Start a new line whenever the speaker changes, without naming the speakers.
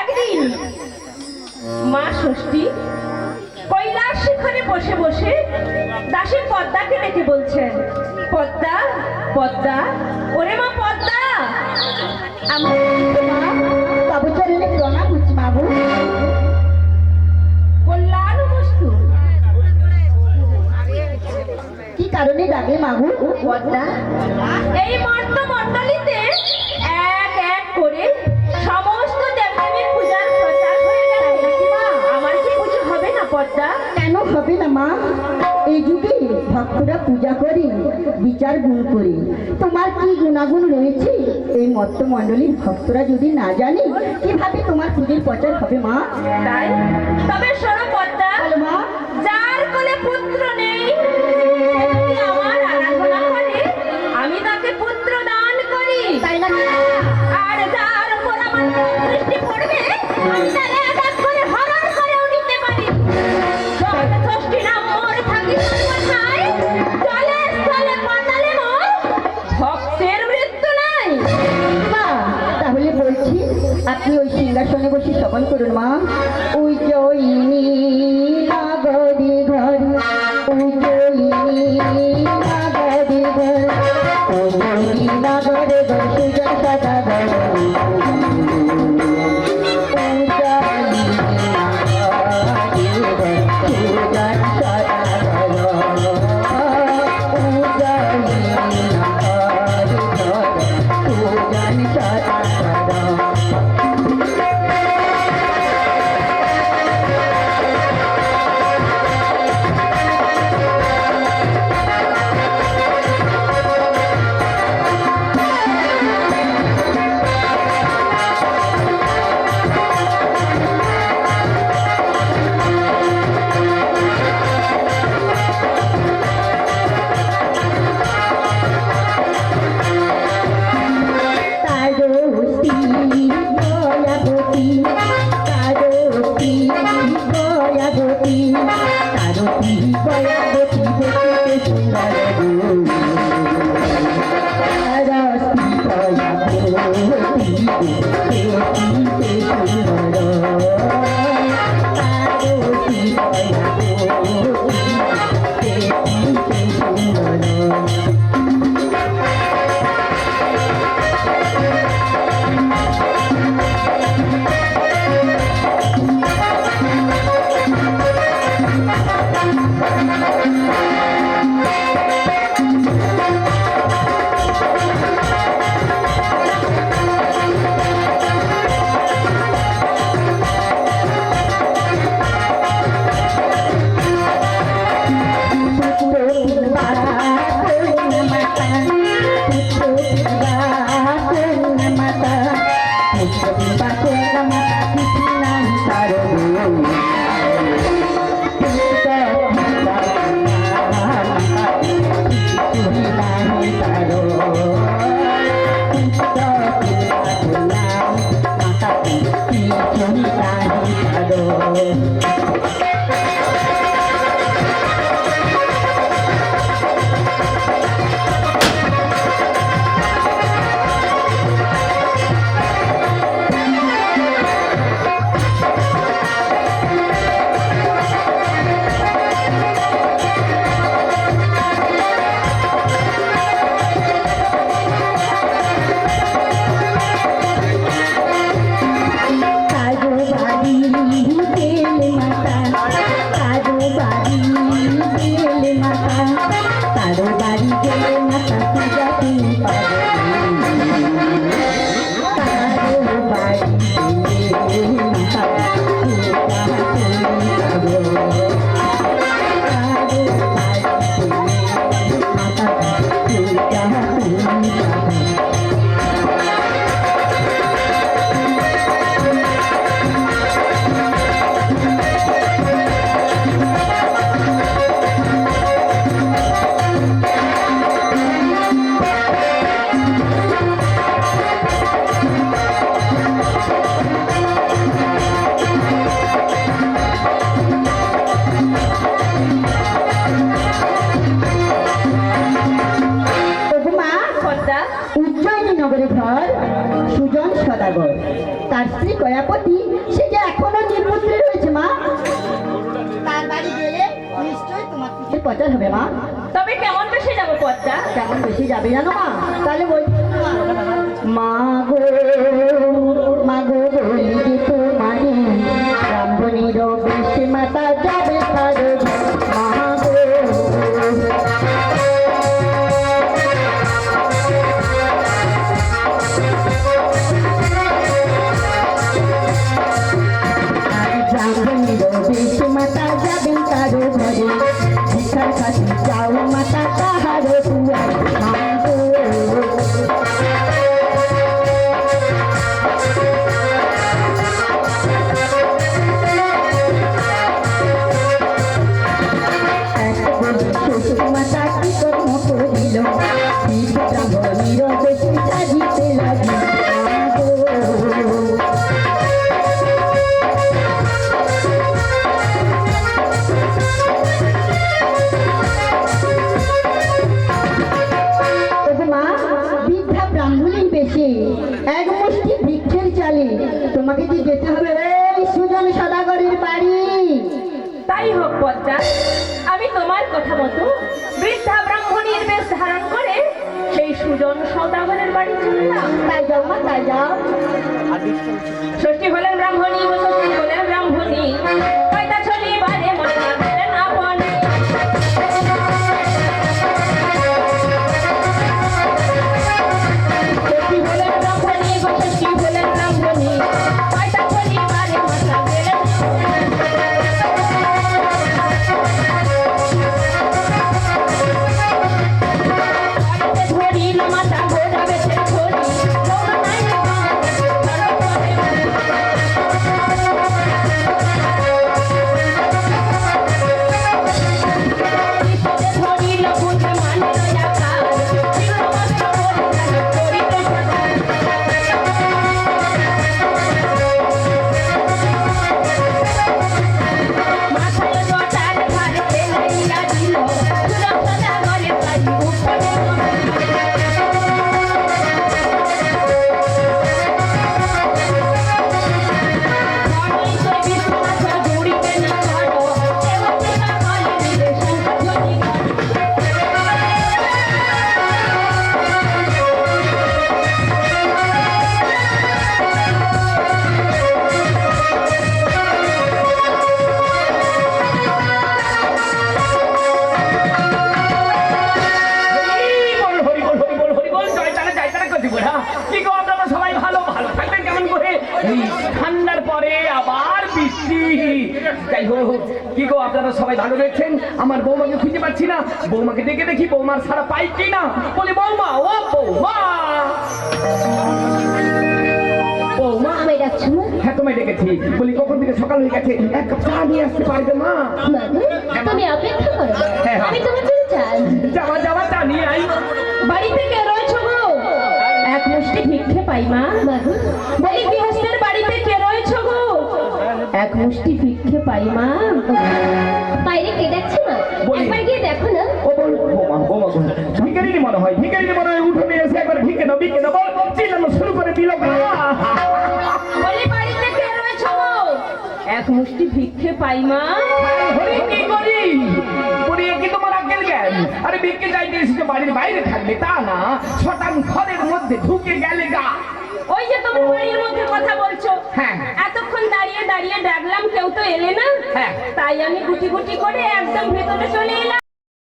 একদিন মা ষষ্ঠী কৈলাস শিখরে বসে বসে দাসী পদ্মাকে ডেকে বলছেন, পদ্মা পদ্মা, ওরে মা পদ্মা!
আমার মা বাবু চরণে প্রণাম
পদ্মা
কেন হবে না মা? এই যুগে ভক্তরা পূজা করে বিচার গুণ করে। তোমার কি গুণাগুণ রয়েছে? এই মত্ত মণ্ডলীর ভক্তরা যদি না জানে কীভাবে তোমার পুজোর প্রচার হবে মা?
তাই? তবে শোনো
বলো মা।
যার কোলে পুত্র নেই আমার আরাধনা করে। আমি তাকে পুত্র দান করি।
তাই না
আর যার উপর আমার দৃষ্টি পড়বে আমি তার
শ্রবণ করুন মা। ওই জয়িনী ঘর ওই জয়িনী ঘর। ওই নাগরে ঘর সুজন সাদা Música তার স্ত্রী কয়াপতি সে যে এখনও নির্বুদ্ধি রয়েছে মা। তার বাড়ি গেলে নিশ্চয়ই তোমার কিছু পচার হবে মা।
তবে কেমন বেশি যাব পচা?
কেমন বেশি যাবে জানো মা? তাহলে বলছি মা গো।
তাই হোক পঞ্চাশ। আমি তোমার কথা মতো বৃদ্ধা ব্রাহ্মণীর বেশ ধারণ করে সেই সুজন সদাগরের বাড়ি চললাম।
তাই যাও মা তাই যাও।
ষষ্ঠী হলেন ব্রাহ্মণী ষষ্ঠী হলেন ব্রাহ্মণী।
ঠান্ডার পরে আবার বৃষ্টি। যাই হোক কি গো আপনারা সবাই ভালো রয়েছেন আমার বৌমাকে খুঁজে পাচ্ছি না। বৌমাকে দেখে দেখি বৌমার সারা পাই কি না বলি বৌমা ও বৌমা। বৌমা
আমায় ডাকছো মা
হ্যাঁ তোমায় ডেকেছি। বলি কখন থেকে সকাল হয়ে গেছে? এক কাপ চা নিয়ে আসতে পারবে মা?
তুমি অপেক্ষা করো।
হ্যাঁ, হ্যাঁ।
আমি তোমার জন্য চাই
যাওয়া যাওয়া চা নিয়ে আই
বাড়িতে কে রয়েছ গো? এক মুষ্টি ভিক্ষে পাই মা। বলি এক মুষ্টি ভিক্ষে পাই মা।
বাইরে কে ডাকছে মা? একবার গিয়ে দেখো না।
ও বল বোমা বোমা ভিকারিনী মনে হয় ভিকারিনী মনে হয় উঠোনে এসে একবার ভিকে দাও ভিকে দাও বল। চিল্লানো শুরু করে দিল
বলি বাড়িতে কে রয়েছ এক মুষ্টি ভিক্ষে পাই মা।
হরি কি করি? করি কি তোমার আজ্ঞান জ্ঞান? আরে ভিক্ষে যাইতে এসেছে বাড়ির বাইরে থাকবে তা না। শতান ঘরের মধ্যে ঢুকে গেলে গা।
ওই যে তোমার বাড়ির মধ্যে কথা বলছো
হ্যাঁ।
এতক্ষণ দাঁড়িয়ে দাঁড়িয়ে ডাকলাম কেউ তো এলে না
হ্যাঁ।
তাই আমি গুটি গুটি করে একদম ভেতরে চলে এলাম